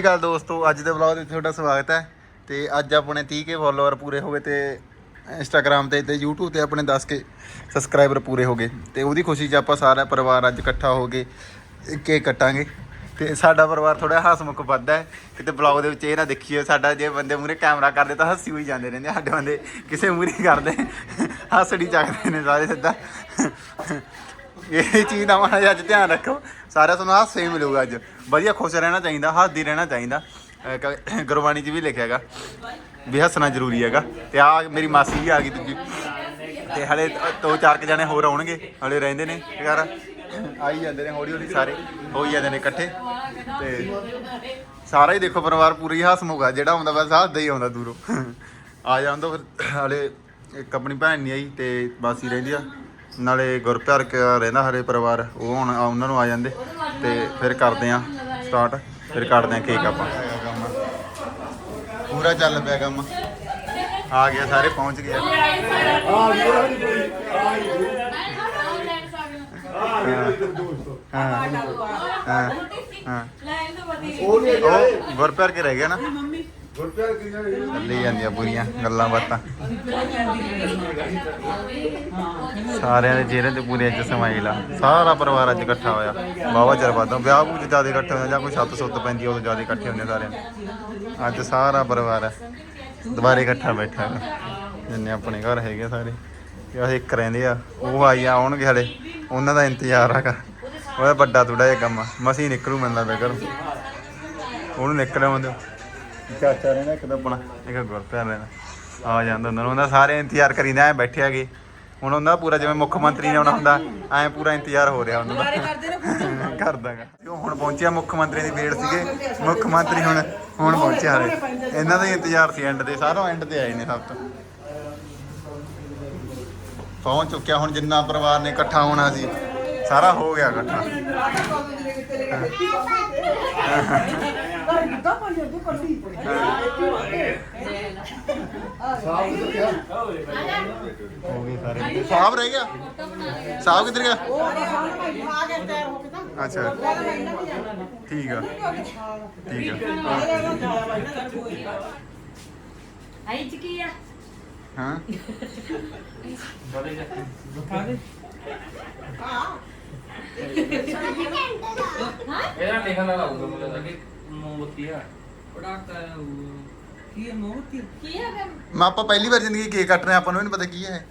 ਸਤਿ ਸ਼੍ਰੀ ਅਕਾਲ ਦੋਸਤੋ, ਅੱਜ ਦੇ ਵਲੌਗ ਵਿੱਚ ਤੁਹਾਡਾ ਸਵਾਗਤ ਹੈ ਤੇ ਅੱਜ ਆਪਣੇ 30 ਕੇ ਫਾਲੋਅਰ ਪੂਰੇ ਹੋ ਗਏ ਤੇ ਇੰਸਟਾਗ੍ਰam ਤੇ ਤੇ YouTube ਤੇ ਆਪਣੇ 10 ਕੇ ਸਬਸਕ੍ਰਾਈਬਰ ਪੂਰੇ ਹੋ ਗਏ ਤੇ ਉਹਦੀ ਖੁਸ਼ੀ 'ਚ ਆਪਾਂ ਸਾਰਾ ਪਰਿਵਾਰ ਅੱਜ ਇਕੱਠਾ ਹੋ ਕੇ ਕੇਕ ਕੱਟਾਂਗੇ ਤੇ ਸਾਡਾ ਪਰਿਵਾਰ ਥੋੜਾ ਹਸਮੁਖ ਵੱਧਦਾ ਹੈ ਕਿਤੇ ਵਲੌਗ ਦੇ ਵਿੱਚ ਇਹ ਨਾ ਦੇਖੀਓ ਸਾਡਾ ਜੇ ਬੰਦੇ ਮੂਰੇ ਕੈਮਰਾ ਕਰਦੇ ਤਾਂ ਹੱਸੀ ਹੋਈ ਜਾਂਦੇ ਰਹਿੰਦੇ ਸਾਡੇ ਬੰਦੇ ਕਿਸੇ ਮੂਰੇ ਕਰਦੇ ਹੱਸੜੀ ਚੱਕਦੇ ਨੇ ਸਾਰੇ ਸਿੱਧਾ। ਇਹ ਚੀਜ਼ ਦਾ ਮਾੜਾ ਅੱਜ ਧਿਆਨ ਰੱਖੋ। ਸਾਰਿਆਂ ਤੁਹਾਨੂੰ ਹਾਸੇ ਹੀ ਮਿਲੂਗਾ ਅੱਜ। ਵਧੀਆ ਖੁਸ਼ ਰਹਿਣਾ ਚਾਹੀਦਾ, ਹੱਸਦੀ ਰਹਿਣਾ ਚਾਹੀਦਾ। ਅਹ ਗੁਰਬਾਣੀ 'ਚ ਵੀ ਲਿਖਿਆ ਹੈਗਾ ਵੀ ਹੱਸਣਾ ਜ਼ਰੂਰੀ ਹੈਗਾ। ਤੇ ਆ ਮੇਰੀ ਮਾਸੀ ਵੀ ਆ ਗਈ ਦੂਜੀ। ਤੇ ਹਲੇ ਦੋ ਚਾਰ ਕੁ ਜਣੇ ਹੋਰ ਆਉਣਗੇ, ਹਲੇ ਰਹਿੰਦੇ ਨੇ ਯਾਰ ਆਈ ਜਾਂਦੇ ਨੇ ਹੌਲੀ ਹੌਲੀ ਸਾਰੇ ਹੋਈ ਜਾਂਦੇ ਨੇ ਇਕੱਠੇ। ਤੇ ਸਾਰਾ ਹੀ ਦੇਖੋ ਪਰਿਵਾਰ ਪੂਰੀ ਹੀ ਹਸਮੁਖ ਜਿਹੜਾ ਆਉਂਦਾ ਬਸ ਹੱਸਦਾ ਹੀ ਆਉਂਦਾ ਦੂਰੋਂ। ਆ ਜਾਂਦਾ ਫਿਰ, ਹਲੇ ਇੱਕ ਆਪਣੀ ਭੈਣ ਨਹੀਂ ਆਈ ਤੇ ਬਾਸੀ ਰਹਿੰਦੀ ਆ। ਨਾਲੇ ਗੁਰਪਿਆਰ ਕ ਰਹਿੰਦਾ ਹਰੇ ਪਰਿਵਾਰ ਉਹ ਹੁਣ ਆ- ਉਹਨਾਂ ਨੂੰ ਆ ਜਾਂਦੇ ਤੇ ਫਿਰ ਕਰਦੇ ਆ ਸਟਾਰਟ ਫਿਰ ਕੱਟਦੇ ਆ ਕੇਕ ਆਪਾਂ। ਪੂਰਾ ਚੱਲ ਪਿਆ ਕੰਮ। ਆ ਗਿਆ ਸਾਰੇ ਪਹੁੰਚ ਗਏ। ਹਾਂ ਹਾਂ ਹਾਂ। ਉਹ ਗੁਰਪਿਆਰ ਕੇ ਰਹਿ ਗਿਆ ਨਾ। ਚੱਲੀ ਜਾਂਦੀਆਂ ਪੂਰੀਆਂ ਗੱਲਾਂ ਬਾਤਾਂ। ਸਾਰਿਆਂ ਦੇ ਚਿਹਰੇ ਤੇ ਪੂਰੇ ਚ ਸਮਾਈਲ ਆ। ਸਾਰਾ ਪਰਿਵਾਰ ਅੱਜ ਇਕੱਠਾ ਹੋਇਆ। ਬਾਵਾ ਚਿਰ ਬਾਅਦ। ਵਿਆਹ ਬੂਹ 'ਚ ਜ਼ਿਆਦਾ ਇਕੱਠੇ ਹੁੰਦੇ ਜਾਂ ਕੋਈ ਛੱਤ ਸੁੱਤ ਪੈਂਦੀ ਉਦੋਂ ਜ਼ਿਆਦਾ ਇਕੱਠੇ ਹੁੰਦੇ ਸਾਰੇ ਅੱਜ ਸਾਰਾ ਪਰਿਵਾਰ ਹੈ ਦੁਬਾਰੇ ਇਕੱਠਾ ਬੈਠਾ ਜਿੰਨੇ ਆਪਣੇ ਘਰ ਹੈਗੇ ਸਾਰੇ। ਇਹ ਇੱਕ ਰਹਿੰਦੇ ਆ। ਉਹ ਆਈ ਆਉਣਗੇ ਹਲੇ। ਉਹਨਾਂ ਦਾ ਇੰਤਜ਼ਾਰ ਹੈਗਾ। ਉਹਦਾ ਵੱਡਾ ਥੋੜਾ ਜਿਹਾ ਕੰਮ ਆ। ਮਸੀਂ ਨਿਕਲੂ ਮੈਨੂੰ ਲੱਗਦਾ ਘਰੋਂ। ਉਹਨੂੰ ਨਿਕਲਿਆ ਮੰਦੇ ਚਾਚਾ ਰਹਿੰਦਾ ਇੱਕ ਤਾਂ ਆਪਣਾ ਇੱਕ ਗੁਰਪਿਆਰ ਰਹਿੰਦਾ ਆ ਜਾਂਦਾ ਉਹਨਾਂ ਨੂੰ ਉਹਨਾਂ ਦਾ ਸਾਰੇ ਇੰਤਜ਼ਾਰ ਕਰੀਂਦੇ ਐ ਬੈਠੇ ਹੈਗੇ। ਹੁਣ ਉਹਨਾਂ ਦਾ ਪੂਰਾ ਜਿਵੇਂ ਮੁੱਖ ਮੰਤਰੀ ਨੇ ਆਉਣਾ ਹੁੰਦਾ ਐ ਪੂਰਾ ਇੰਤਜ਼ਾਰ ਹੋ ਰਿਹਾ ਉਹਨਾਂ ਦਾ। ਕਰਦਾਗਾ ਉਹ ਹੁਣ ਪਹੁੰਚਿਆ ਮੁੱਖ ਮੰਤਰੀ ਦੀ ਵੇੜ ਸੀਗੇ। ਮੁੱਖ ਮੰਤਰੀ ਹੁਣ ਹੁਣ ਪਹੁੰਚਿਆ ਹਲੇ। ਇਹਨਾਂ ਦਾ ਹੀ ਇੰਤਜ਼ਾਰ ਸੀ ਐਂਡ ਤੇ ਸਾਰੋਂ ਐਂਡ ਤੇ ਆਏ ਨੇ ਸਭ ਤੋਂ। ਪਹੁੰਚ ਚੁੱਕਿਆ ਹੁਣ ਜਿੰਨਾ ਪਰਿਵਾਰ ਨੇ ਇਕੱਠਾ ਹੋਣਾ ਸੀ। ਸਾਰਾ ਹੋ ਗਿਆ ਇਕੱਠਾ। ਹੋ ਗਏ ਸਾਰੇ ਸਾਹਬ ਰਹਿ ਗਿਆ ਸਾਹਬ ਕਿੱਧਰ ਗਿਆ ਅੱਛਾ ਠੀਕ ਆ ਠੀਕ ਆ ਆਈ ਚ ਆ ਕਿ ਮੋਮਬੱਤੀ? ਆ ਕੀ ਆ ਮੈਂ ਆਪਾਂ ਪਹਿਲੀ ਵਾਰ ਜ਼ਿੰਦਗੀ ਕੇਕ ਕੱਟ ਰਹੇ ਹਾਂ, ਆਪਾਂ ਨੂੰ ਵੀ ਨਹੀਂ ਪਤਾ ਕੀ ਹੈ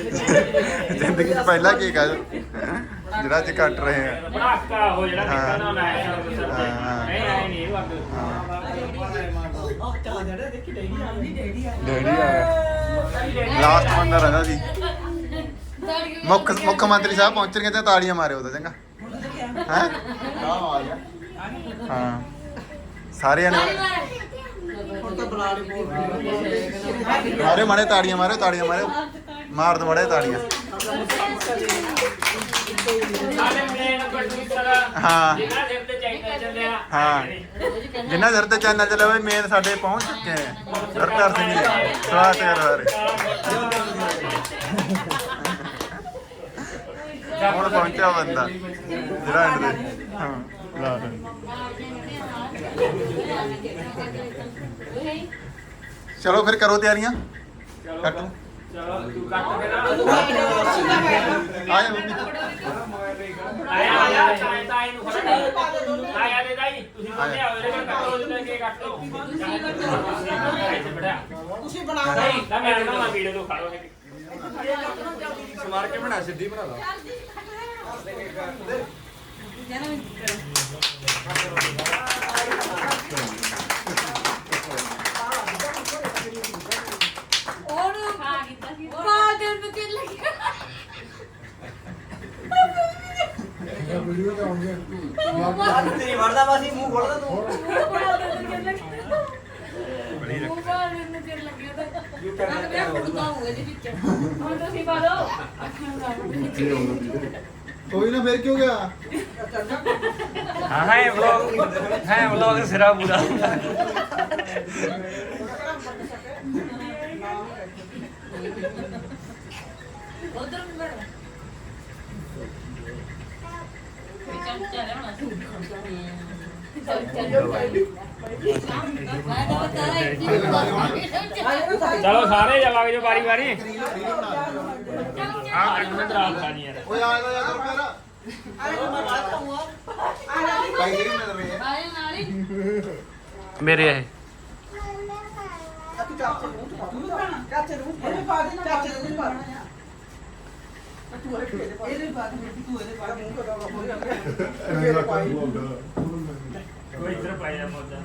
ਜ਼ਿੰਦਗੀ 'ਚ ਪਹਿਲਾ ਕੇਕ ਆ ਜਿਹੜਾ ਅੱਜ ਕੱਟ ਰਹੇ ਆ ਪੜਾਕਾ ਹੋ ਜਿਹੜਾ ਹਾਂ। ਨਿਕਲਣਾ ਮੈਂ ਹਾਂ। ਨਹੀਂ ਆਏ ਨਹੀਂ ਇਹ ਵਕਤ ਡੈਡੀ ਆ ਲਾਸਟ ਬੰਦਾ ਰਹਿੰਦਾ ਸੀ। ਮੁੱਖ ਮੁੱਖ ਮੰਤਰੀ ਸਾਹਿਬ ਪਹੁੰਚਣਗੇ ਤੇ ਤਾੜੀਆਂ ਮਾਰਿਓ ਉਹਦਾ ਚੰਗਾ। ਹੈ? ਹਾਂ। ਸਾਰਿਆਂ ਨੇ ਮਾਰੇ ਮਾਰੇ ਤਾੜੀਆਂ ਮਾਰੇ ਤਾੜੀਆਂ ਮਾਰੇ ਮਾਰ ਦੋ ਮੜੇ ਤਾੜੀਆਂ। ਸਾਡੇ ਮੇਨ ਪ੍ਰੋਡਿਊਸਰ ਹਾਂ। ਜਿਹੜਾ ਸਿਰ ਤੇ ਚਾਈਨਾ ਚੱਲਿਆ ਹਾਂ। ਜਿੰਨਾ ਦਰ ਤੇ ਚੈਨਲ ਚੱਲੇ ਹੋਏ ਮੇਨ ਸਾਡੇ ਪਹੁੰਚ ਚੁੱਕੇ ਹੈ ਸਰਕਾਰ ਸਿੰਘ ਜੀ, ਸਵਾਗਤ ਕਰੋ ਸਾਰੇ ਹੁਣ ਪਹੁੰਚਿਆ ਬੰਦਾ। ਜਿਹੜਾ ਐਂਡ ਦੇ ਹਾਂ ਲਾ ਦੇ। ਚਲੋ ਫਿਰ ਕਰੋ ਤਿਆਰੀਆਂ। ਕੱਟੋ। ਚਲੋ ਤੂੰ ਕੱਟ ਕੇ ਨਾ ਆ ਜਾ ਮੰਮੀ ਆਇਆ ਆਇਆ ਚਾਹੇ ਤਾਈ ਨੂੰ ਫੜਾ। ਆਇਆ ਦੇ ਦਾਈ ਤੁਸੀਂ ਬੰਦੇ ਆਓ ਇਹਦੇ ਕੱਟੋ ਉਹਦੇ ਕੇ ਕੱਟੋ ਬੜਾ ਤੁਸੀਂ ਬਣਾ ਨਹੀਂ ਤਾਂ ਮੈਂ ਨਾ ਵੀਡੀਓ ਤੋਂ ਖੜੋ ਸਮਾਰ ਕੇ ਬਣਾ ਸਿੱਧੀ ਬਣਾ ਲਾ। ਉਹਨੂੰ ਖਾ ਕੀਤਾ ਸੀ ਖਾ ਦੇ ਨੂੰ ਕਿ ਲੱਗਿਆ ਤੇਰੀ ਵੜਦਾ ਵਾਸੀ ਮੂੰਹ ਖੋਲਦਾ ਤੂੰ। ਉਹ ਬੜਾ ਦੇ ਨੂੰ ਕਿ ਲੱਗਿਆ ਉਹ ਬੜਾ ਦੇ ਨੂੰ ਇਹਦੇ ਵਿੱਚ। ਹੁਣ ਤੁਸੀਂ ਪਾ ਕੋਈ ਨਾ ਫਿਰ ਕਿਉਂ ਗਿਆ? ਹਾਂ ਹੈ ਵਲੌਗ ਹੈ ਵਲੌਗ ਸਿਰਾ ਪੂਰਾ। ਉਧਰ ਵੀ ਬੜਾ ਚਮਚਾ ਲਿਆਉਣਾ ਸੀ ਚਮਚਾ ਮੈਂ ਤਾਂ ਬਤਾ ਰਹੀ ਸੀ ਚਲੋ ਸਾਰੇ ਜਾਵਾਂਗੇ ਜੋ ਵਾਰੀ ਵਾਰੀ ਆ ਕੰਨ ਦਰਾਲ ਖਾਣੀ ਯਾਰ ਓਏ ਆ ਜਾ ਯਾਰ ਫਿਰ ਭਾਈ ਜਿਹੜੀ ਮਿਲ ਰਹੀ ਹੈ ਆਏ ਨਾਲ ਹੀ ਮੇਰੇ ਇਹ ਕੋਈ ਇੱਧਰ ਪਾਇਆ ਮੋਜਾ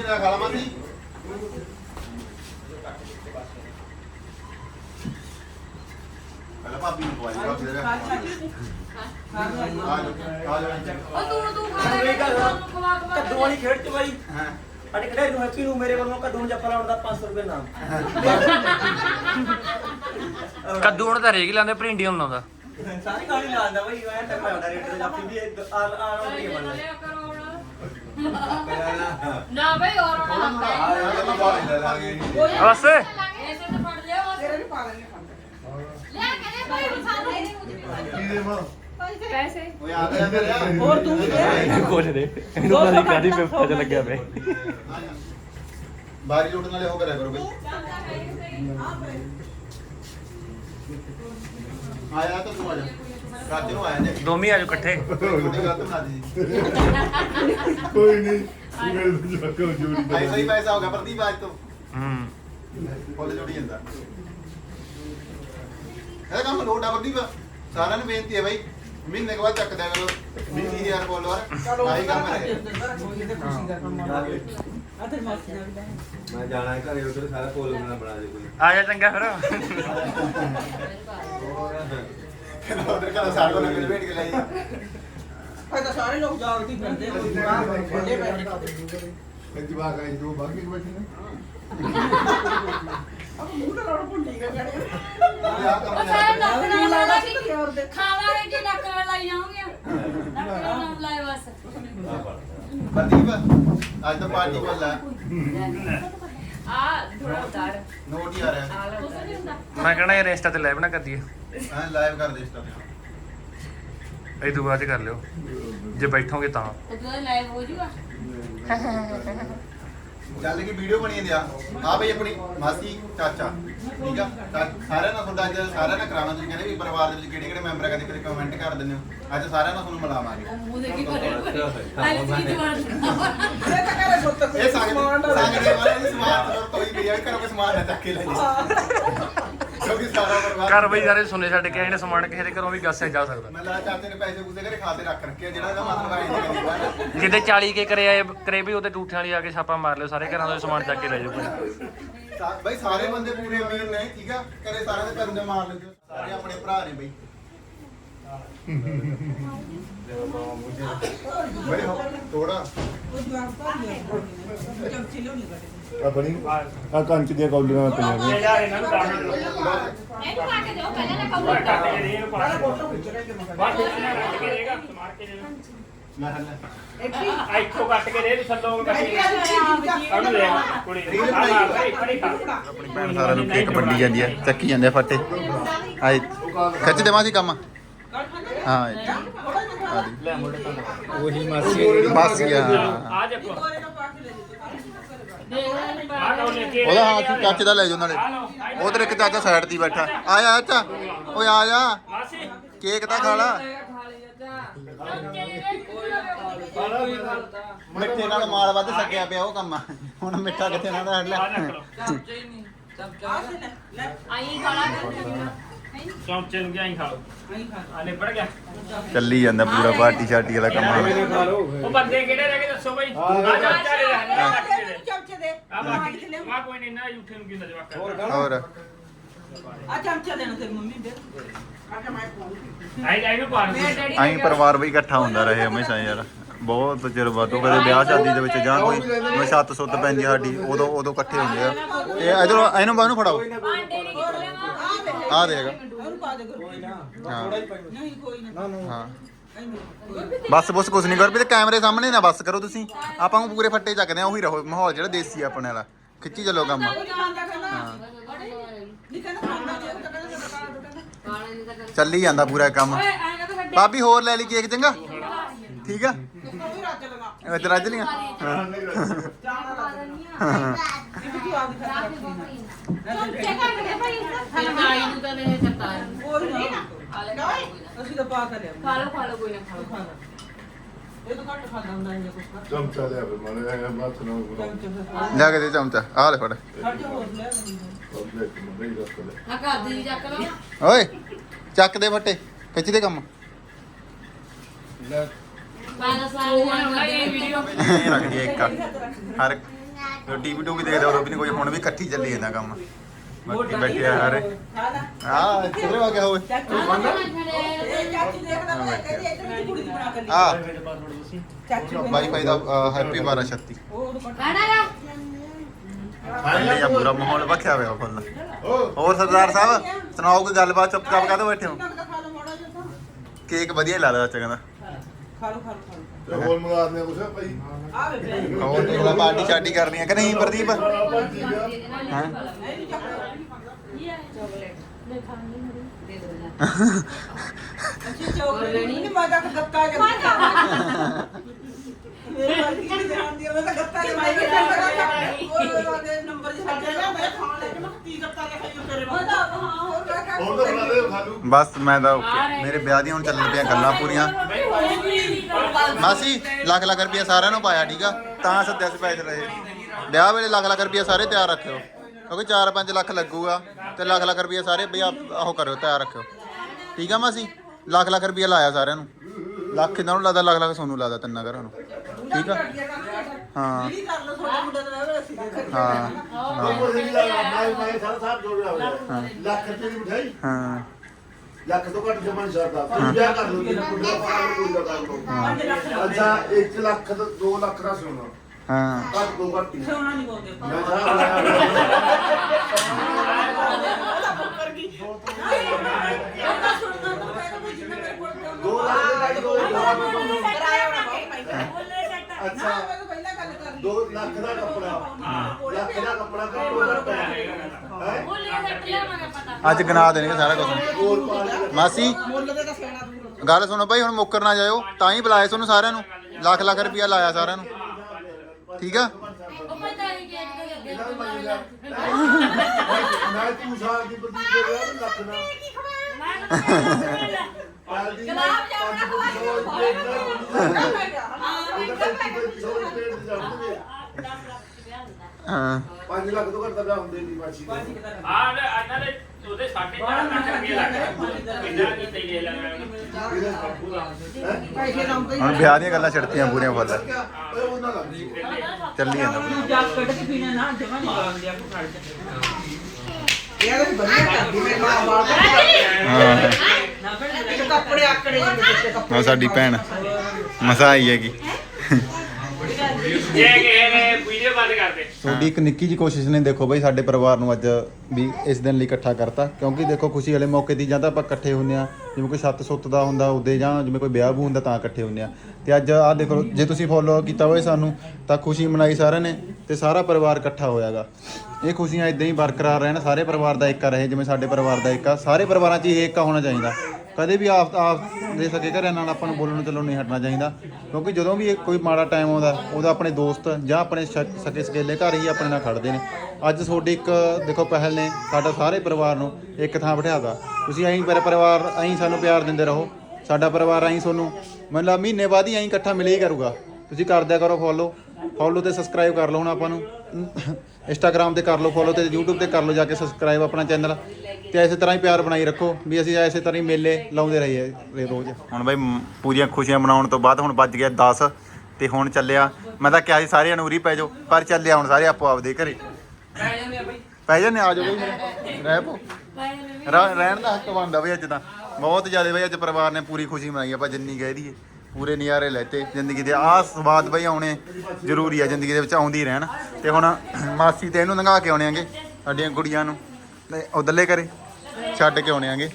ਨਾ ਖਾਲਾ ਮੰਦੀ ਪਹਿਲਾਂ ਭਾਬੀ ਨੂੰ ਖਵਾਈ ਭਾਬੀ ਦੇ ਆ ਜਾ ਆ ਜਾ ਉਹ ਤੂੰ ਤੂੰ ਖਾ ਲੈ ਤੂੰ ਖਵਾ ਖਵਾ ਕੱਦੂ ਵਾਲੀ ਖੇਡ ਚ ਬਾਈ ਹਾਂ ਸਾਡੇ ਕਿਹੜੇ ਨੂੰ ਹੈਪੀ ਨੂੰ ਮੇਰੇ ਵੱਲੋਂ ਕੱਦੂ ਨੂੰ ਜੱਫਾ ਲਾਉਣ ਦਾ 500 ਰੁਪਏ ਨਾਮ ਕੱਦੂ ਹੁਣ ਤਾਂ ਰੇਗ ਲਾਉਂਦੇ ਭਰਿੰਡੀ ਹੁਣ ਲਾਉਂਦਾ ਸਾਰੀ ਗਾੜੀ ਲਾਉਂਦਾ ਬਾਈ ਮੈਂ ਤਾਂ ਪਾਉਂਦਾ ਰੇਟ ਤੇ ਜਾਫੀ ਵੀ ਆ ਆ ਰੋਟੀ ਬਣ ਲਿਆ ਕਰੋ ਹੁਣ। ਨਾ ਬਈ ਹੋਰ ਨਾ ਆ ਹੁੰਦਾ ਯਾਰ ਮੈਂ ਬਾਹਰ ਲੈ ਲਾਂਗੇ ਬਸ ਐਸੇ ਤਾਂ ਫੜ ਲਿਆ ਬਸ ਤੇਰੇ ਵੀ ਪਾ ਲੈਣੇ ਲਿਆ ਕਰੇ ਭਾਈ ਸਾਨੂੰ ਕੀ ਦੇ ਮਾਂ ਪੈਸੇ ਓਏ ਆ ਗਿਆ ਫਿਰ ਯਾਰ ਹੋਰ ਤੂੰ ਵੀ ਦੇ ਖੋਲ ਦੇ ਇਹਨੂੰ ਪਤਾ ਨਹੀਂ ਕਾਦੀ ਪੇਪਰ ਚ ਲੱਗਿਆ ਪਿਆ ਬਾਰੀ ਲੋਟਣ ਵਾਲੇ ਹੋ ਕਰਿਆ ਕਰੋ ਬਈ ਆਇਆ ਤਾਂ ਤੂੰ ਆ ਜਾ। ਰਾਤ ਨੂੰ ਆਇਆ ਜੇ ਦੋਮੀ ਆਜੋ ਇਕੱਠੇ। ਗੱਲ ਕੋਈ ਨਹੀਂ ਇਹ ਜੱਕੋ ਜੋੜੀ ਭਾਈ ਸਹੀ ਪੈਸਾ ਹੋ ਗਿਆ ਪ੍ਰਦੀਪ ਅੱਜ ਤੋਂ। ਹੂੰ। ਫੁੱਲ ਜੋੜੀ ਜਾਂਦਾ। ਇਹ ਕੰਮ ਲੋਟ ਆ ਪ੍ਰਦੀਪ। ਸਾਰਿਆਂ ਨੂੰ ਬੇਨਤੀ ਹੈ ਬਾਈ। ਮਹੀਨੇ ਕੇ ਬਾਅਦ ਚੱਕ ਦਿਆ ਕਰੋ 20000 ਫੋਲੋਅਰ ਆਹੀ ਕੰਮ ਹੈ। ਮੈਂ ਜਾਣਾ ਹੈ ਘਰੇ ਉਧਰ ਸਾਰਾ ਕੋਲ ਬਣਾ ਬਣਾ ਦੇ ਕੋਈ। ਆ ਜਾ ਚੰਗਾ ਫਿਰ। ਕਹਿੰਦਾ ਉਧਰ ਕਹਿੰਦਾ ਸਾਡੇ ਕੋਲ ਮਿਲ ਵੇਟ ਕੇ ਭਾਈ ਤਾਂ ਸਾਰੇ ਲੋਕ ਜਾਗਦੀ ਫਿਰਦੇ ਨੇ ਬੈਠੇ ਜਵਾਕ ਆਈ ਦੋ ਬਾਕੀ ਬੈਠੇ ਨੇ। ਆਪ ਮੂੰਹ ਤੇ ਰੋੜ ਭੁੰਡੀ ਗਏ ਉਹ ਸਾਰੇ ਨੱਕ ਨਾਲ ਲਾਉਣਾ ਸੀ। ਖਾਵਾਂਗੇ ਕਿ ਨੱਕ ਨਾਲ ਲਾਈ ਜਾਓਗੇ। ਨੱਕ ਨਾਲ ਨਾਮ ਲਾਏ ਬਸ। ਪ੍ਰਦੀਪ ਅੱਜ ਤਾਂ ਪਾਰਟੀ ਕੋਲ ਹੈ ਆ ਥੋੜਾ ਉਤਾਰ। ਨੋਟ ਹੀ ਆ ਰਿਹਾ। ਆ ਲਓ ਨਹੀਂ ਹੁੰਦਾ ਮੈਂ ਕਹਣਾ ਇਹ ਰੇਸਟਾ ਤੇ ਲਾਈਵ ਨਾ ਕਰ ਦਈਏ। ਹਾਂ ਲਾਈਵ ਕਰ ਦੇ ਇਸ ਇਹ ਤੋਂ ਬਾਅਦ 'ਚ ਕਰ ਲਿਓ। ਜੇ ਬੈਠੋਗੇ ਤਾਂ। ਤੂੰ ਲਾਈਵ ਹੋ ਜੂਗਾ। ਚੱਲ ਕੇ ਵੀਡੀਓ ਬਣੀ ਜਾਂਦੀ ਆ। ਆ ਬਈ ਆਪਣੀ ਮਾਸੀ ਚਾਚਾ। ਠੀਕ ਆ? ਤਾਂ ਸਾਰਿਆਂ ਨਾਲ ਤੁਹਾਡਾ ਅੱਜ ਸਾਰਿਆਂ ਨਾਲ ਕਰਾਉਣਾ ਤੁਸੀਂ ਕਹਿੰਦੇ ਵੀ ਪਰਿਵਾਰ ਦੇ ਵਿੱਚ ਕਿਹੜੇ ਕਿਹੜੇ ਮੈਂਬਰ ਆ ਕਦੇ ਕਦੇ ਕਮੈਂਟ ਕਰ ਦਿੰਦੇ ਹੋ। ਅੱਜ ਸਾਰਿਆਂ ਨਾਲ ਤੁਹਾਨੂੰ ਮਿਲਾਵਾਂਗੇ। ਮੂੰਹ ਦੇਖੀ ਕਰੇ ਆਈ ਸੀ ਜਵਾਨ। ਇਹ ਸੰਗ ਸੰਗ ਦੇ ਵਾਲੇ ਦੀ ਸਮਾਨ ਤੋਂ ਕੋਈ ਵੀ ਆ ਘਰੋਂ ਕੋਈ ਸਮਾਨ ਨਾ ਚੱਕ ਕੇ ਲੈ ਜੀ ਕਿਉਂਕਿ ਸਾਰਾ ਪਰਿਵਾਰ ਘਰ ਬਈ ਸਾਰੇ ਸੁਣੇ ਛੱਡ ਕੇ ਇਹਨੇ ਸਮਾਨ ਕਿਸੇ ਦੇ ਘਰੋਂ ਵੀ ਗੱਸੇ ਜਾ ਸਕਦਾ। ਮੈਂ ਲਾ ਚਾਚੇ ਨੇ ਪੈਸੇ ਪੂਸੇ ਘਰੇ ਖਾਤੇ ਰੱਖ ਰੱਖੇ ਆ, ਜਿਹੜਾ ਇਹਦਾ ਮਤਲਬ ਹੈ ਇਹ ਕਰੀ ਬਾਹਰ ਜਿੱਦੇ 40 ਕੇ ਕਰੇ ਆਏ ਕਰੇ ਵੀ ਉਹਦੇ ਟੂਠਿਆਂ ਵਾਲੀ ਆ ਕੇ ਛਾਪਾ ਮਾਰ ਲਿਓ ਸਾਰੇ ਘਰਾਂ ਦਾ ਸਮਾਨ ਚੱਕ ਕੇ ਲੈ ਜਾਓ ਭਾਈ। ਸਾ- ਬਈ ਸਾਰੇ ਬੰਦੇ ਪੂਰੇ ਅਮੀਰ ਨੇ ਠੀਕ ਆ? ਕਰੇ ਸਾਰਿਆਂ ਦੇ ਕੰਦੇ ਮਾਰ ਲਿਓ। ਸਾਰੇ ਆਪਣੇ ਭਰਾ ਨੇ ਬਈ। ਬਈ ਥੋੜਾ ਆ ਬਣੀ? ਆ ਕੰਚ ਦੀਆਂ ਕੌਲੀਆਂ ਪਈਆਂ ਨੇ ਯਾਰ ਇਹਨਾਂ ਨੂੰ ਕੰਮ ਇਹਨੂੰ ਕੱਟ ਦਿਓ ਪਹਿਲਾਂ ਨਾ ਕਬੂਲ ਕੱਟ ਕੇ ਇਹਨੂੰ ਪਾ ਫੋਟੋ ਖਿੱਚ ਰਹੇ ਕੱਟ ਕੇ ਦੇਗਾ ਮਾਰ ਕੇ ਦੇ ਆ ਇੱਥੋਂ ਕੱਟ ਕੇ ਦੇ ਥੱਲੋਂ ਕੱਟ ਕੇ ਐਕਟੀ ਉਹਨੂੰ ਕੁੜੀ ਆ ਮਾਰ ਭਾਈ ਖੜੀ ਕਰ ਆਪਣੀ ਭੈਣ ਸਾਰਿਆਂ ਨੂੰ ਕੇਕ ਵੰਡੀ ਜਾਂਦੀ ਆ, ਚੱਕੀ ਜਾਂਦੇ ਆ ਫੱਟੇ। ਆਏ ਖਿੱਚ ਦੇਵਾਂ ਸੀ ਕੰਮ? ਹਾਂ ਲੈ ਮੋੜੇ ਤੋਂ ਉਹੀ ਮਾਸੀ ਮਾਸੀ ਆ ਆ ਦੇਖੋ ਆ ਕੋ ਲੈ ਕੇ ਉਹਦਾ ਹੱਥ ਚਾਚੇ ਦਾ ਲੈ ਜਾਓ ਨਾਲੇ। ਉਧਰ ਇੱਕ ਚਾਚਾ ਸਾਈਡ ਤੇ ਹੀ ਬੈਠਾ। ਆਇਆ ਚਾਚਾ। ਓਏ ਆ ਜਾ ਮਾਸੀ। ਕੇਕ ਤਾਂ ਖਾ ਲਾ। ਮਿੱਠੇ ਨਾਲ ਮਾਲ ਵੱਧ ਸਕਿਆ ਪਿਆ ਉਹ ਕੰਮ। ਆ। ਹੁਣ ਮਿੱਠਾ ਕਿੱਥੇ ਨਾਲ ਲੈ ਆ ਰੱਖ ਲਓ ਆਈ ਖਾਲਾ ਚੌਂਚੇ ਨੂੰ ਗਿਆ ਹੀ ਖਾ ਲਓ ਆ ਨਿਬੜ ਗਿਆ ਚੱਲੀ ਜਾਂਦਾ ਪੂਰਾ ਪਾਰਟੀ ਸ਼ਾਰਟੀ ਵਾਲਾ ਕੰਮ ਆ। ਉਹ ਬੰਦੇ ਕਿਹੜੇ ਰਹਿ ਗਏ ਦੱਸੋ ਭਾਈ ਆ ਜਾ ਚਾਰੇ ਰਹਿ ਆ ਬਾਕੀ ਦੇ ਚਮਚੇ ਦੇ ਆ ਬਾਕੀ ਆ ਕੋਈ ਨਹੀਂ ਨਾ ਝੂਠੇ ਨੂੰ ਕਿੰਨਾ ਜਵਾਬ ਕਰ ਹੋਰ ਆ ਚਮਚਾ ਦੇਣਾ ਤੇਰੀ ਮੰਮੀ ਦੇ ਆਈ ਜਾਈ ਨੂੰ ਪਾਣ ਆਈ ਪਰਿਵਾਰ ਵੀ ਇਕੱਠਾ ਹੁੰਦਾ ਰਹੇ ਹਮੇਸ਼ਾ ਯਾਰ। ਬਹੁਤ ਚਿਰ ਬਾਅਦ ਕਦੇ ਵਿਆਹ ਸ਼ਾਦੀ ਦੇ ਵਿੱਚ, ਜਾਂ ਕੋਈ ਮੈਂ ਛੱਤ ਸੁੱਤ ਪੈਂਦੀ ਸਾਡੀ, ਉਦੋਂ ਉਦੋਂ ਇਕੱਠੇ ਹੁੰਦੇ ਆ। ਇਹ ਇਧਰ, ਇਹਨੂੰ ਬਾਹਨੂੰ ਫੜਾਓ। ਆ ਦੇਗਾ ਹਾਂ। ਬਸ ਬਸ ਕੁਛ ਨਹੀਂ ਕਰ ਵੀ ਤੇ ਕੈਮਰੇ ਸਾਹਮਣੇ ਨਾ ਬਸ ਕਰੋ ਤੁਸੀਂ। ਆਪਾਂ ਨੂੰ ਪੂਰੇ ਫੱਟੇ ਚੱਕਦੇ ਆ, ਉਹੀ ਰਹੋ, ਮਾਹੌਲ ਜਿਹੜਾ ਦੇਸੀ ਆ ਆਪਣੇ ਵਾਲਾ। ਖਿੱਚੀ ਚੱਲੋ ਕੰਮ। ਚੱਲੀ ਜਾਂਦਾ ਪੂਰਾ ਕੰਮ। ਓਏ ਭਾਬੀ, ਹੋਰ ਲੈ ਲਈ ਕੇਕ ਚੰਗਾ? ਠੀਕ ਆ ਉਹ ਵੀ ਰੱਜ ਲਗਾ ਵਿੱਚ ਰੱਜ ਲੀਆਂ ਜਾਣਾ ਰੱਜ ਇਹ ਵੀ ਤੂੰ ਆਪਦੀ ਖਾਤਾ ਰੱਖੀ ਹਲਵਾਈ ਨੂੰ ਤਾਂ ਇਹ ਕਰਤਾ ਹੈ ਕੋਈ ਨਾ ਕਾਲੇ ਖਾ ਲਓ ਕੋਈ ਨਾ। ਅਸੀਂ ਤਾਂ ਪਾ ਕੇ ਲਿਆ ਖਾ ਲਓ ਖਾ ਲਓ ਕੋਈ ਨਾ ਖਾ ਲਓ ਖਾ ਲਾ। ਇਹ ਤਾਂ ਘੱਟ ਖਾਂਦਾ ਹੁੰਦਾ ਇੰਨਾ ਕੁਛ ਕਰ ਚਮਚਾ ਲਿਆ ਫਿਰ ਮਾਰੇ ਐ ਮੱਥ ਨਾ ਚਮਚੇ ਫਿਰ ਖਾ ਜਾ ਕੇ ਦੇ ਚਮਚਾ ਆ ਲੈ ਫੜ ਹੋਰ ਨਹੀਂ ਲੈ ਆ ਘਰ ਦੀ ਚੱਕ ਲਓ ਓਏ ਚੱਕ ਦੇ ਫੱਟੇ ਖਿੱਚ ਦੇ ਕੰਮ ਤਾਂ ਜਾਣ ਇਹ ਵੀਡੀਓ ਇਹ ਰੱਖ ਦੀ ਇੱਕ ਹਰ ਟੀਵੀ ਟੂ ਵੀ ਦੇਖਦੇ ਹੋ ਵੀ ਨਹੀਂ ਕੋਈ ਹੁਣ ਵੀ ਇਕੱਠੀ ਚੱਲੀ ਜਾਂਦਾ ਕੰਮ। ਬਾਕੀ ਬੈਠੇ ਆ ਹਰੇ। ਖਾ ਲੈ ਆ ਕਿਧਰੇ ਆ ਗਿਆ ਹੋਵੇ ਚਾਚੂ ਇਹ ਚਾਚੂ ਦੇਖਦਾ ਮੈਂ ਕਹਿੰਦੀ ਇੱਧਰ ਵੀ ਕੁੜੀ ਦੀ ਬਣਾ ਕੇ ਲਈ ਆ ਚਾਚੂ ਵਾਈਫਾਈ ਦਾ ਹੈਪੀ 1236 ਉਹ ਉਹਨੂੰ ਪਤਾ ਆੜਾ ਗਾ ਚੱਲੇ ਆ ਪੂਰਾ ਮਾਹੌਲ ਵਖਿਆ ਹੋਇਆ ਫੁੱਲ। ਹੋਰ ਸਰਦਾਰ ਸਾਹਿਬ ਸੁਣਾਓ ਕੋਈ ਗੱਲਬਾਤ ਚੁੱਪ ਚਾਪ ਕਾਹਤੋਂ ਬੈਠੇ ਹੋ? ਕੇਕ ਵਧੀਆ ਹੀ ਲੱਗਦਾ ਅੱਛਾ ਕਹਿੰਦਾ। ਖਾ ਲਓ ਖਾ ਲਓ ਖਾ ਲਓ ਤੇ ਹੋਰ ਮੰਗਾ ਦਿਆਂ ਕੁਛ ਭਾਈ ਆ ਵੇ ਬੇ ਹੋਰ ਦੇਖ ਲਾ ਪਾਰਟੀ ਸ਼ਾਰਟੀ ਕਰਨੀ ਹੈ ਕਿ ਨਹੀਂ ਪ੍ਰਦੀਪ ਹਾਂ ਇਹ ਵੀ ਚੱਕ ਅੱਛੀ ਚੌਕਲੇਟ ਨਹੀਂ ਮੈਂ ਤਾਂ ਗੱਤਾ ਜਿਹਾ ਮੇਰੇ ਵਰਗੀ ਨਹੀਂ ਜਾਣਦੀ ਮੈਂ ਤਾਂ ਗੱਤਾ ਜਿਹਾ ਮੈਂ ਵੀ ਉਹ ਉਹਦੇ ਨੰਬਰ ਜਿਹਾ ਛੱਡ ਗਿਆ ਮੈਂ ਖਾਣ ਲੱਗ ਮੈਂ ਕੀ ਗੱਤਾ ਜਿਹਾ ਖਾਈ ਤੇਰੇ ਵਾਂਗ ਹਾਂ ਹੋਰ ਮੈਂ ਕਿਹਾ ਹੋਰ ਤਾਂ ਬਣਾ ਦੇ ਖਾਲੂ ਬਸ ਮੈਂ ਤਾਂ ਓਕੇ ਮੇਰੇ ਵਿਆਹ ਦੀਆਂ ਹੁਣ ਚੱਲਣ ਪਿਆ ਗੱਲਾਂ ਪੂਰੀਆਂ ਮਾਸੀ ਲੱਖ ਲੱਖ ਰੁਪਇਆ ਸਾਰਿਆਂ ਨੂੰ ਪਾਇਆ ਠੀਕ ਆ? ਤਾਂ ਸੱਦਿਆ ਸੀ ਪੈਸੇ ਰਹੇ ਵਿਆਹ ਵੇਲੇ ਲੱਖ ਲੱਖ ਰੁਪਇਆ ਸਾਰੇ ਤਿਆਰ ਰੱਖਿਓ। ਕਿਉਂਕਿ 4-5 ਲੱਖ ਲੱਗੂਗਾ ਤੇ ਲੱਖ ਲੱਖ ਰੁਪਇਆ ਸਾਰੇ ਵੀ ਆਪ- ਉਹ ਕਰਿਓ ਤਿਆਰ ਰੱਖਿਓ। ਠੀਕ ਆ ਮਾਸੀ? ਲੱਖ ਲੱਖ ਰੁਪਇਆ ਲਾਇਆ ਸਾਰਿਆਂ ਨੂੰ। ਲੱਖ ਇਹਨਾਂ ਨੂੰ ਲੱਗਦਾ ਲੱਖ ਲੱਖ ਤੁਹਾਨੂੰ ਲੱਗਦਾ ਤਿੰਨਾਂ ਘਰਾਂ ਨੂੰ। ਠੀਕ ਆ? ਹਾਂ। ਹਾਂ ਹਾਂ। ਲੱਖ ਰੁਪਏ ਦੀ ਮਿਠਾਈ ਹਾਂ। ਲੱਖ ਤੋਂ ਘੱਟ ਜਮਨ ਸ਼ਰਦਾ। ਤੁਸੀਂ ਵਿਆਹ ਕਰ ਲਓ ਤੁਸੀਂ ਕੁੜੀ ਦਾ ਪਾ ਲਓ ਦਾ ਕਰ ਲਓ ਅੱਛਾ 1 ਲੱਖ ਤੋਂ 2 ਲੱਖ ਦਾ ਸੁਣੋ ਹਾਂ। ਘੱਟ ਤੋਂ ਘੱਟ। ਸੋਨਾ ਨਹੀਂ ਬੋਲਦੇ ਤਾਂ ਕੋਈ ਦੋ ਲੱਖ ਦੇ ਦੋ ਲੱਖ ਦਾ ਕਰਾਇਆ ਹੋਣਾ ਬਹੁਤ ਨਾ ਅੱਛਾ ਮੈਂ ਤਾਂ ਪਹਿਲਾਂ ਗੱਲ ਕਰ ਲਈ 2 ਲੱਖ ਦਾ ਕੱਪੜਾ। ਲੱਖ ਦਾ ਕੱਪੜਾ ਘੱਟੋ ਘੱਟ ਹੈ ਉਹ ਲੈ ਸੱਟ ਲਿਆਵਾਂਗੇ ਪਤਾ ਅੱਜ ਗਨਾ ਦੇਣਗੇ ਸਾਰਾ ਕੁਝ ਹੋਰ ਮਾਸੀ ਗੱਲ ਸੁਣੋ ਭਾਈ ਹੁਣ ਮੁੱਕਰ ਨਾ ਜਾਇਓ ਤਾਂ ਹੀ ਬੁਲਾਏ ਤੁਹਾਨੂੰ ਸਾਰਿਆਂ ਨੂੰ। ਲੱਖ ਲੱਖ ਰੁਪਇਆ ਲਾਇਆ ਸਾਰਿਆਂ ਨੂੰ। ਠੀਕ ਆ? ਕਿ ਮੈਂ ਤੂੰ ਸਾਲ ਦੀ ਪ੍ਰਤੀਕ ਦੇ ਰਿਹਾ ਲੱਖ ਦੀ। ਗੁਲਾਬ ਜਾਮੁਨ ਖਵਾਈ ਹਾਂ। 5 ਲੱਖ ਤੋਂ ਘੱਟ ਦਾ ਵਿਆਹ ਹੁੰਦੇ ਨਹੀਂ ਮਾਛੀ ਦਾ। ਆ ਇਹਨਾਂ ਦੇ ਉਹਦੇ 4.5 ਲੱਖ ਰੁਪਏ ਕਿੰਨਾ ਕੀ ਤੇ ਇਹ ਲੱਗਾ ਇਹਦੇ ਬਾਪੂ ਦਾ। ਹੈ? ਪੈਸੇ ਲਾਉਂਦੇ ਹੁਣ ਵਿਆਹ ਦੀਆਂ ਗੱਲਾਂ ਛੱਡਤੀਆਂ ਪੂਰੀਆਂ ਫੁੱਲ। ਓਏ ਉਹਨਾਂ ਲੱਗ ਗਈ ਚੱਲੀ ਜਾਂਦਾ ਪੂਰਾ। ਜਾ ਕੱਢ ਕੇ ਪੀਣਾ ਨਾ ਜਮਾ ਨਹੀਂ ਲਾਉਂਦੇ ਆਪ ਖੜ ਜਾ ਇਹ ਤਾਂ ਵਧੀਆ ਕਰਦੀ ਮੈਂ ਮਾਂ ਬਾਪ ਹਾਂ। ਨਾ ਭੈਣ ਕੱਪੜੇ ਆਕੜੇ ਜਿਹੇ ਦਿੱਤੇ ਕੱਪੜੇ ਉਹ ਸਾਡੀ ਭੈਣ। ਮਸਾ ਆਈ ਹੈਗੀ। ਇਹ ਕਿਸੇ ਨੇ ਵੀਡੀਓ ਬੰਦ ਕਰ ਦੇ ਤੁਹਾਡੀ ਇੱਕ ਨਿੱਕੀ ਜੀ ਕੋਸ਼ਿਸ਼ ਨੇ, ਦੇਖੋ ਬਈ ਸਾਡੇ ਪਰਿਵਾਰ ਨੂੰ ਅੱਜ ਵੀ ਇਸ ਦਿਨ ਲਈ ਇਕੱਠਾ ਕਰਤਾ। ਕਿਉਂਕਿ ਦੇਖੋ ਖੁਸ਼ੀ ਵਾਲੇ ਮੌਕੇ ਦੀ ਜਾਂ ਤਾਂ ਆਪਾਂ ਇਕੱਠੇ ਹੁੰਦੇ ਆ ਜਿਵੇਂ ਕੋਈ ਸੱਤ ਸੁੱਤ ਦਾ ਹੁੰਦਾ ਉਹਦੇ ਜਾਂ ਜਿਵੇਂ ਕੋਈ ਵਿਆਹ ਵੂ ਹੁੰਦਾ ਤਾਂ ਇਕੱਠੇ ਹੁੰਦੇ ਆ ਤੇ ਅੱਜ ਆਹ ਦੇਖੋ, ਜੇ ਤੁਸੀਂ ਫੋਲੋ ਕੀਤਾ ਹੋਵੇ ਸਾਨੂੰ, ਤਾਂ ਖੁਸ਼ੀ ਮਨਾਈ ਸਾਰਿਆਂ ਨੇ ਤੇ ਸਾਰਾ ਪਰਿਵਾਰ ਇਕੱਠਾ ਹੋਇਆਗਾ। ਇਹ ਖੁਸ਼ੀਆਂ ਇਦਾਂ ਹੀ ਬਰਕਰਾਰ ਰਹਿਣ, ਸਾਰੇ ਪਰਿਵਾਰ ਦਾ ਏਕਾ ਰਹੇ, ਜਿਵੇਂ ਸਾਡੇ ਪਰਿਵਾਰ ਦਾ ਏਕਾ ਸਾਰੇ ਪਰਿਵਾਰਾਂ 'ਚ ਇਹ ਏਕਾ ਹੋਣਾ ਚਾਹੀਦਾ। ਕਦੇ ਵੀ ਆਪ ਆਪ ਦੇ ਸਕੇ ਘਰਿਆਂ ਨਾਲ ਆਪਾਂ ਨੂੰ ਬੋਲਣ ਚੱਲਣ ਨਹੀਂ ਹਟਣਾ ਚਾਹੀਦਾ। ਕਿਉਂਕਿ ਜਦੋਂ ਵੀ ਕੋਈ ਮਾੜਾ ਟਾਈਮ ਆਉਂਦਾ, ਉਹਦਾ ਆਪਣੇ ਦੋਸਤ ਜਾਂ ਆਪਣੇ ਸ਼ਕ- ਸਕੇ ਸਕੇਲੇ ਘਰ ਹੀ ਆਪਣੇ ਨਾਲ ਖੜਦੇ ਨੇ। ਅੱਜ ਤੁਹਾਡੀ ਇੱਕ, ਦੇਖੋ ਪਹਿਲ ਨੇ ਸਾਡਾ ਸਾਰੇ ਪਰਿਵਾਰ ਨੂੰ ਇੱਕ ਥਾਂ ਬਿਠਾਤਾ। ਤੁਸੀਂ ਐਂ ਪਰ ਪਰਿਵਾਰ ਐਂ ਸਾਨੂੰ ਪਿਆਰ ਦਿੰਦੇ ਰਹੋ। ਸਾਡਾ ਪਰਿਵਾਰ ਐਂ ਤੁਹਾਨੂੰ ਮਤਲਬ ਮਹੀਨੇ ਬਾਅਦ ਹੀ ਐਂ ਇਕੱਠਾ ਮਿਲੇ ਹੀ ਕਰੂਗਾ। ਤੁਸੀਂ ਕਰਦਿਆ ਕਰੋ ਫੋਲੋ ਫੋਲੋ ਤੇ ਸਬਸਕ੍ਰਾਈਬ ਕਰ ਲਓ ਹੁਣ ਆਪਾਂ ਨੂੰ। ਇੰਸਟਾਗ੍ਰam ਤੇ ਕਰ ਲਓ ਫੋਲੋ ਤੇ YouTube ਤੇ ਕਰ ਲਓ ਜਾ ਕੇ ਸਬਸਕ੍ਰਾਈਬ ਆਪਣਾ ਚੈਨਲ ਤੇ ਇਸੇ ਤਰ੍ਹਾਂ ਹੀ ਪਿਆਰ ਬਣਾਈ ਰੱਖੋ ਵੀ ਅਸੀਂ ਇਸੇ ਤਰ੍ਹਾਂ ਹੀ ਮੇਲੇ ਲਾਉਂਦੇ ਰਹੀਏ ਰੇ- ਰੋਜ਼। ਹੁਣ ਬਈ ਮ- ਪੂਰੀਆਂ ਖੁਸ਼ੀਆਂ ਮਨਾਉਣ ਤੋਂ ਬਾਅਦ ਹੁਣ ਵੱਜ ਗਿਆ 10 ਤੇ ਹੁਣ ਚੱਲਿਆ ਮੈਂ ਤਾਂ ਕਿਹਾ ਸੀ ਸਾਰਿਆਂ ਨੂੰ ਉਰੀ ਪੈ ਜਾਓ ਪਰ ਚੱਲਿਆ ਹੁਣ ਸਾਰੇ ਆਪੋ ਆਪਦੇ ਘਰੇ। ਪੈ ਜਾਂਦੇ ਆ ਜਾਓ ਬਈ ਮੇਰੇ। ਰਹਿ ਪੋ। ਰਹਿ- ਰਹਿਣ ਦਾ ਹੱਕ ਬਣਦਾ ਬਈ ਅੱਜ ਤਾਂ। ਬਹੁਤ ਜ਼ਿਆਦਾ ਬਈ ਅੱਜ ਪਰਿਵਾਰ ਨੇ ਪੂਰੀ ਖੁਸ਼ੀ ਮਨਾਈ ਆਪਾਂ ਜਿੰਨੀ ਕਹਿ ਦਈਏ। ਪੂਰੇ ਨਜ਼ਾਰੇ ਲੈਤੇ ਜ਼ਿੰਦਗੀ ਦੇ ਆਹ ਸਵਾਦ ਬਈ ਆਉਣੇ ਜ਼ਰੂਰੀ ਆ ਜ਼ਿੰਦਗੀ ਦੇ ਵਿੱਚ ਆਉਂਦੀ ਰਹਿਣ। ਤੇ ਹੁਣ ਮਾਸੀ ਤੇ ਇਹਨੂੰ ਲੰਘਾ ਕੇ ਆਉਣੇ ਆਂਗੇ ਸਾਡੀਆਂ ਕੁੜੀਆਂ ਨੂੰ। ਤੇ ਉਧਰਲੇ ਕਰੇ ਛੱਡ ਕੇ ਆਉਣੇ ਆਂਗੇ।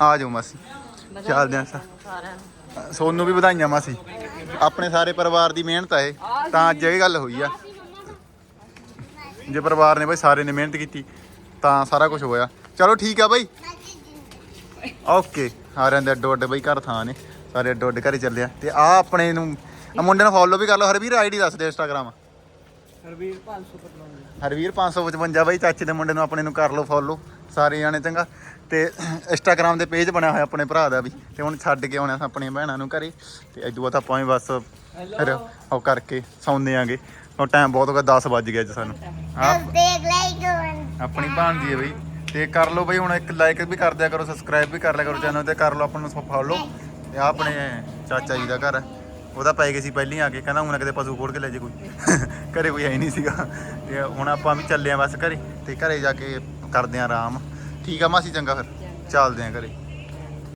ਆ ਜਾਓ ਮਾਸੀ। ਚੱਲਦੇ ਆਂ ਸਾ ਸੋਨੂੰ ਵੀ ਵਧਾਈਆਂ ਮਾਸੀ। ਆਪਣੇ ਸਾਰੇ ਪਰਿਵਾਰ ਦੀ ਮਿਹਨਤ ਆ ਇਹ। ਤਾਂ ਅੱਜ ਇਹ ਗੱਲ ਹੋਈ ਆ। ਜੇ ਪਰਿਵਾਰ ਨੇ ਬਾਈ ਸਾਰੇ ਨੇ ਮਿਹਨਤ ਕੀਤੀ ਤਾਂ ਸਾਰਾ ਕੁਝ ਹੋਇਆ। ਚਲੋ ਠੀਕ ਆ ਬਾਈ। ਓਕੇ। ਸਾਰਿਆਂ ਦੇ ਅੱਡੋ ਅੱਡ ਬਈ ਘਰ ਥਾਂ ਨੇ। ਸਾਰੇ ਅੱਡੋ ਅੱਡ ਘਰੇ ਚੱਲਿਆ ਤੇ ਆ ਆਪਣੇ ਨੂੰ ਆ ਮੁੰਡੇ ਨੂੰ ਫੋਲੋ ਵੀ ਕਰ ਲਓ। ਹਰਵੀਰ ਆਈਡੀ ਦੱਸ ਦੇ ਇੰਸਟਾਗ੍ਰਾਮ ਹਰਵੀਰ 555 ਹਰਵੀਰ 555 ਬਾਈ। ਚਾਚੇ ਦੇ ਮੁੰਡੇ ਨੂੰ ਆਪਣੇ ਨੂੰ ਕਰ ਲਓ ਫੋਲੋ ਸਾਰੇ ਜਾਣੇ ਚੰਗਾ। ਤੇ ਇੰਸਟਾਗ੍ਰਾਮ ਦੇ ਪੇਜ ਬਣਿਆ ਹੋਇਆ ਆਪਣੇ ਭਰਾ ਦਾ ਵੀ। ਤੇ ਹੁਣ ਛੱਡ ਕੇ ਆਉਣਾ ਆਪਣੀਆਂ ਭੈਣਾਂ ਨੂੰ ਘਰੇ। ਤੇ ਇਦੋਂ ਬਾਅਦ ਆਪਾਂ ਵੀ ਬਸ ਫਿਰ ਉਹ ਕਰਕੇ ਸੌਂਦੇ ਆਂਗੇ। ਉਹ ਟਾਈਮ ਬਹੁਤ ਹੋ ਗਿਆ 10 ਵੱਜ ਗਿਆ ਅੱਜ ਸਾਨੂੰ। ਆ ਆਪਣੀ ਭਾਣਜੀ ਹੈ ਬਈ। ਤੇ ਕਰ ਲਓ ਬਈ ਹੁਣ ਇੱਕ ਲਾਈਕ ਵੀ ਕਰ ਦਿਆ ਕਰੋ ਸਬਸਕ੍ਰਾਈਬ ਵੀ ਕਰ ਲਿਆ ਕਰੋ ਚੈਨਲ ਤੇ। ਕਰ ਲਓ ਆਪਾਂ ਨੂੰ ਫੋਲੋ ਤੇ ਆਹ ਆਪਣੇ ਚਾਚਾ ਜੀ ਦਾ ਘਰ। ਉਹਦਾ ਪੈ ਗਏ ਸੀ ਪਹਿਲਾਂ ਆ ਕੇ। ਕਹਿੰਦਾ ਹੁਣ ਕਿਤੇ ਪਸ਼ੂ ਖੋੜ ਕੇ ਲੈ ਜੇ ਕੋਈ। ਘਰੇ ਕੋਈ ਹੀ ਨਹੀਂ ਸੀਗਾ। ਤੇ ਹੁਣ ਆਪਾਂ ਵੀ ਚੱਲੇ ਆ ਬਸ ਘਰੇ। ਤੇ ਘਰੇ ਜਾ ਕੇ ਕਰਦੇ ਆ ਆਰਾਮ। ਠੀਕ ਆ ਮਾਸੀ ਚੰਗਾ ਫਿਰ। ਚੱਲਦੇ ਆ ਘਰੇ।